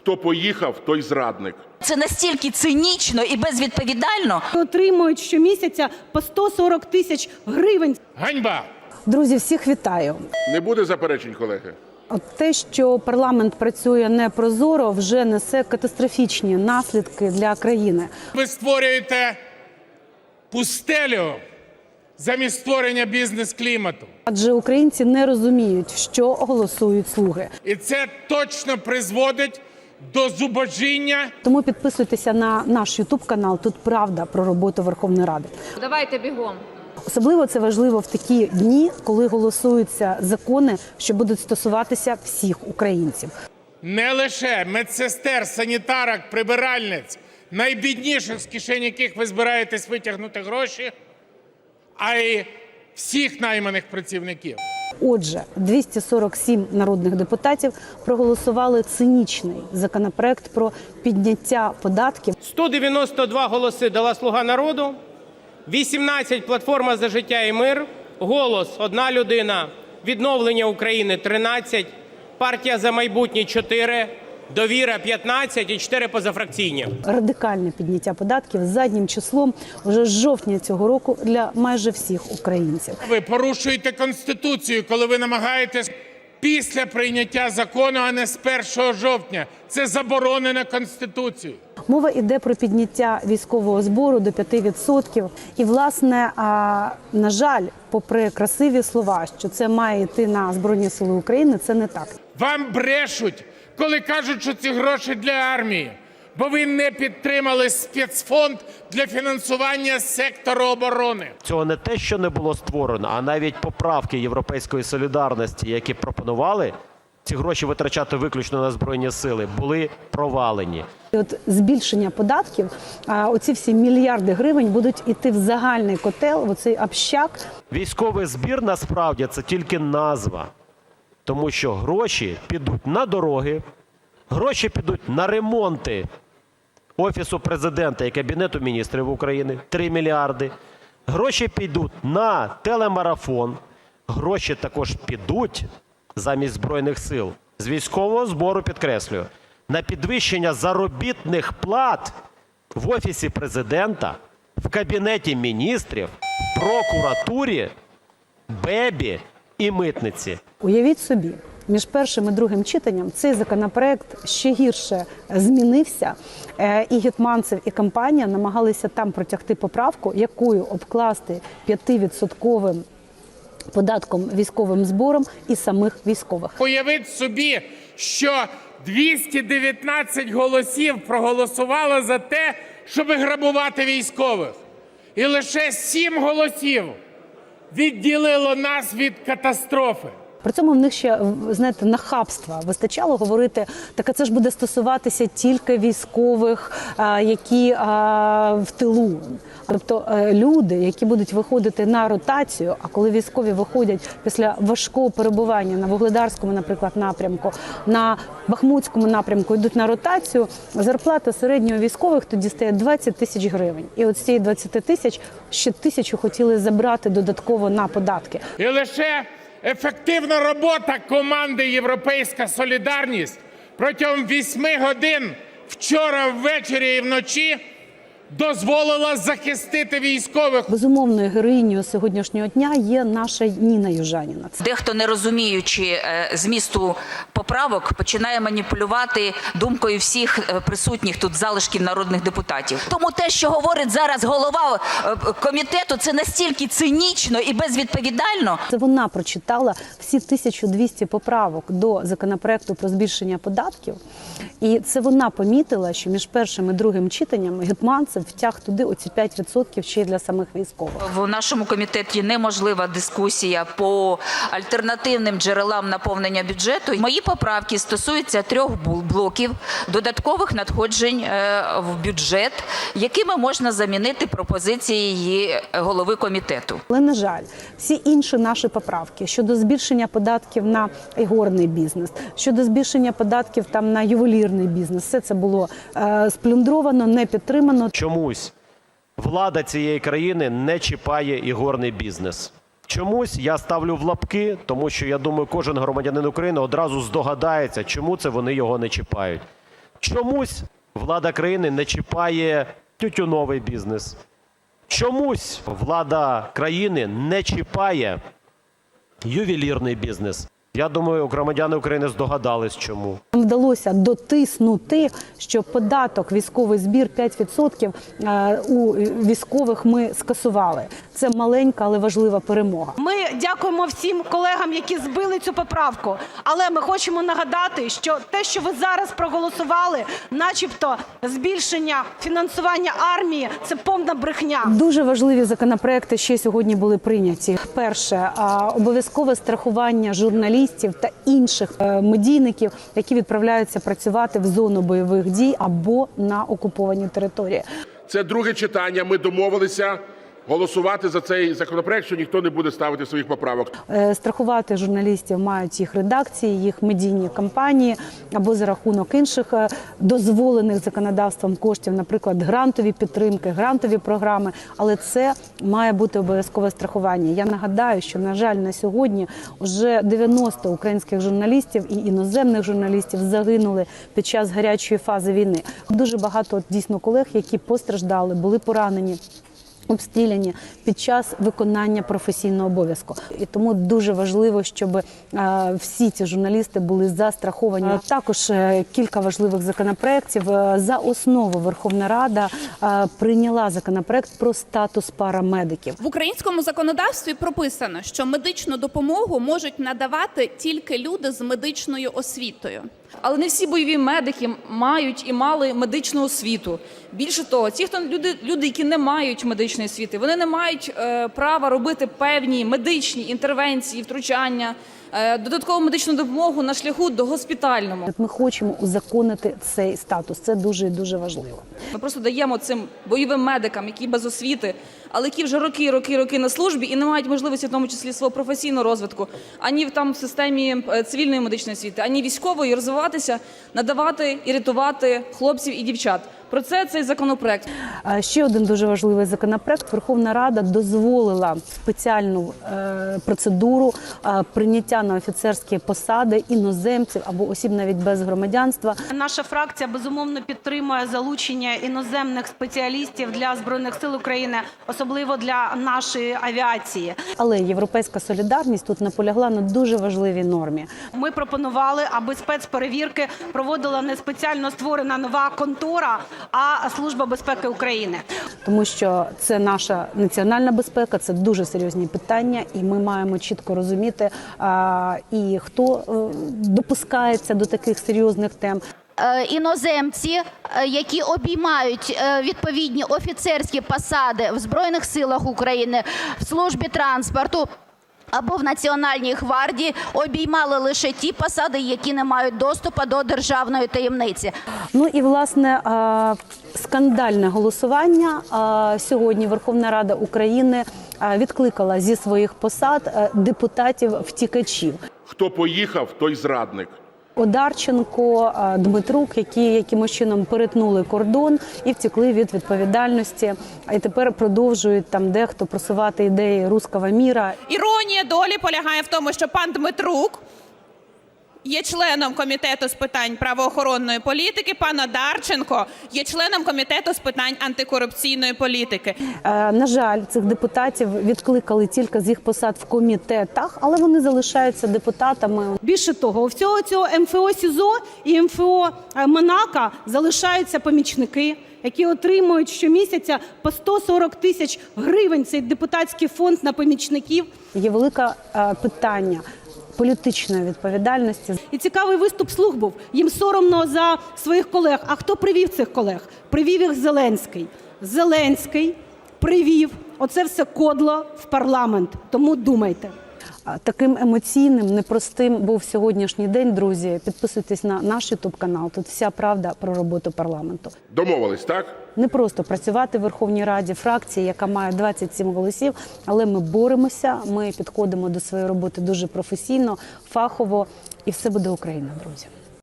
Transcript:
Хто поїхав, той зрадник. Це настільки цинічно і безвідповідально. отримують щомісяця по 140 тисяч гривень. Ганьба! Друзі, всіх вітаю. Не буде заперечень, колеги? От те, що парламент працює непрозоро, вже несе катастрофічні наслідки для країни. Ви створюєте пустелю замість створення бізнес-клімату. Адже українці не розуміють, що голосують слуги. І це точно призводить до зубожіння Тому підписуйтеся на наш Ютуб канал. Тут правда про роботу Верховної Ради. Давайте бігом. Особливо це важливо в такі дні, коли голосуються закони, що будуть стосуватися всіх українців. не лише медсестер, санітарок, прибиральниць, найбідніших, з кишень яких ви збираєтесь витягнути гроші, а й всіх найманих працівників. Отже, 247 народних депутатів проголосували цинічний законопроект про підняття податків. 192 голоси дала Слуга народу, 18 платформа за життя і мир, голос одна людина, відновлення України 13, партія за майбутнє 4, довіра 15 і 4 позафракційні. радикальне підняття податків заднім числом вже з жовтня цього року для майже всіх українців. Ви порушуєте Конституцію, коли ви намагаєтесь після прийняття закону, а не з 1 жовтня. Це заборонено Конституцією. Мова йде про підняття військового збору до 5%. І, власне, а, на жаль, попри красиві слова, що це має йти на збройні сили України, це не так. Вам брешуть, коли кажуть, що ці гроші для армії, бо ви не підтримали спецфонд для фінансування сектору оборони. Цього не те, що не було створено, а навіть поправки Європейської солідарності, які пропонували ці гроші витрачати виключно на збройні сили, були провалені. От збільшення податків, а, оці всі мільярди гривень будуть іти в загальний котел, в оцей общак, Військовий збір насправді це тільки назва, тому що гроші підуть на дороги, гроші підуть на ремонти Офісу президента і Кабінету міністрів України 3 мільярди. Гроші підуть на телемарафон. Гроші також підуть замість Збройних сил з військового збору, підкреслюю, на підвищення заробітних плат в Офісі президента, в Кабінеті міністрів, в прокуратурі, БЕБі і митниці. Уявіть собі, між першим і другим читанням цей законопроект ще гірше змінився. Е, І Гетманцев, і компанія намагалися там протягти поправку, якою обкласти 5% податком військовим збором і самих військових. Уявіть собі, що 219 голосів проголосувало за те, щоб грабувати військових. І лише 7 голосів відділило нас від катастрофи. При цьому в них ще знаєте нахабства вистачало говорити. Так а це ж буде стосуватися тільки військових, які в тилу. Тобто е, люди, які будуть виходити на ротацію. А коли військові виходять після важкого перебування на вугледарському, наприклад, напрямку, на бахмутському напрямку, йдуть на ротацію. Зарплата середнього військових тоді стає 20 тисяч гривень. І от з цієї 20 тисяч ще тисячу хотіли забрати додатково на податки. І лише ефективна робота команди Європейська Солідарність протягом 8 годин вчора ввечері і вночі дозволила захистити військових. Безумовною героїнею сьогоднішнього дня є наша Ніна Южаніна. Дехто, не розуміючи е, змісту поправок, починає маніпулювати думкою всіх е, присутніх тут залишків народних депутатів. Тому те, що говорить зараз голова е, комітету, це настільки цинічно і безвідповідально. Це вона прочитала всі 1200 поправок до законопроекту про збільшення податків, і це вона помітила, що між першим і другим читанням Гетманцев втяг туди оці 5% ще й для самих військових. В нашому комітеті неможлива дискусія по альтернативним джерелам наповнення бюджету. Мої поправки стосуються трьох блоків додаткових надходжень е, в бюджет, якими можна замінити пропозиції її голови комітету. Але на жаль, всі інші наші поправки щодо збільшення податків на ігорний бізнес, щодо збільшення податків там на ювелірний бізнес, все це було е, сплюндровано, не підтримано. Чомусь влада цієї країни не чіпає ігорний бізнес. Чомусь я ставлю в лапки, тому що я думаю, кожен громадянин України одразу здогадається, чому це вони його не чіпають. Чомусь влада країни не чіпає тютюновий бізнес. Чомусь влада країни не чіпає ювелірний бізнес. Я думаю, громадяни України здогадались, чому. Нам вдалося дотиснути, що податок військовий збір 5% е, у військових ми скасували. Це маленька, але важлива перемога. Ми дякуємо всім колегам, які збили цю поправку. Але ми хочемо нагадати, що те, що ви зараз проголосували, начебто збільшення фінансування армії, це повна брехня. Дуже важливі законопроекти ще сьогодні були прийняті. Перше обов'язкове страхування журналістів та інших е, медійників, які відправляються працювати в зону бойових дій або на окуповані території. Це друге читання. Ми домовилися голосувати за цей законопроект, що ніхто не буде ставити своїх поправок. Е, Страхувати журналістів мають їх редакції, їх медійні компанії або за рахунок інших е, дозволених законодавством коштів, наприклад, грантові підтримки, грантові програми. Але це має бути обов'язкове страхування. Я нагадаю, що на жаль на сьогодні вже 90 українських журналістів і іноземних журналістів загинули під час гарячої фази війни. Дуже багато дійсно колег, які постраждали, були поранені обстріляні під час виконання професійного обов'язку. І тому дуже важливо, щоб е, всі ці журналісти були застраховані. Е, Також е, кілька важливих законопроєктів. За основу Верховна Рада прийняла законопроект про статус парамедиків. В українському законодавстві прописано, що медичну допомогу можуть надавати тільки люди з медичною освітою. Але не всі бойові медики мають і мали медичну освіту. Більше того, ті, хто люди, люди, які не мають медичної освіти, вони не мають е, права робити певні медичні інтервенції, втручання, додаткову медичну допомогу на шляху до госпітальному. Ми хочемо узаконити цей статус. Це дуже і дуже важливо. Ми просто даємо цим бойовим медикам, які без освіти, але які вже роки, роки, роки на службі і не мають можливості, в тому числі свого професійного розвитку, ані в там в системі е, цивільної медичної освіти, ані військової розвиватися, надавати і рятувати хлопців і дівчат. Про це цей законопроект. Е, Ще один дуже важливий законопроект. Верховна Рада дозволила спеціальну е, процедуру е, прийняття на офіцерські посади іноземців або осіб навіть без громадянства. Наша фракція безумовно підтримує залучення іноземних спеціалістів для збройних сил України, особливо для нашої авіації. Але європейська солідарність тут наполягла на дуже важливій нормі. Ми пропонували, аби спецперевірки проводила не спеціально створена нова контора, а служба безпеки України. тому що це наша національна безпека, це дуже серйозні питання, і ми маємо чітко розуміти, а, і хто е, допускається до таких серйозних тем. Е, іноземці, е, які обіймають відповідні офіцерські посади в Збройних силах України, в службі транспорту. Або в Національній гвардії обіймали лише ті посади, які не мають доступу до державної таємниці. Ну і власне скандальне голосування. Сьогодні Верховна Рада України відкликала зі своїх посад е, депутатів втікачів. Хто поїхав, той зрадник. Одарченко, Дмитрук, які якимось чином перетнули кордон і втекли від відповідальності. І тепер продовжують там дехто просувати ідеї руского міра. Іронія долі полягає в тому, що пан Дмитрук є членом комітету з питань правоохоронної політики. Пан Одарченко є членом комітету з питань антикорупційної політики. Е, На жаль, цих депутатів відкликали тільки з їх посад в комітетах, але вони залишаються депутатами. Більше того, у всього цього МФО СІЗО і МФО е, Монако залишаються помічники, які отримують щомісяця по 140 тисяч гривень. Цей депутатський фонд на помічників. Є велике е, питання політичної відповідальності. І цікавий виступ слуг був. Їм соромно за своїх колег. А хто привів цих колег? Привів їх Зеленський. Зеленський привів оце все кодло в парламент. Тому думайте. Таким емоційним, непростим був сьогоднішній день. Друзі, підписуйтесь на наш ютуб канал. Тут вся правда про роботу парламенту. Домовились, так? Не просто працювати в Верховній Раді фракції, яка має 27 голосів, але ми боремося. Ми підходимо до своєї роботи дуже професійно, фахово, і все буде Україна, друзі.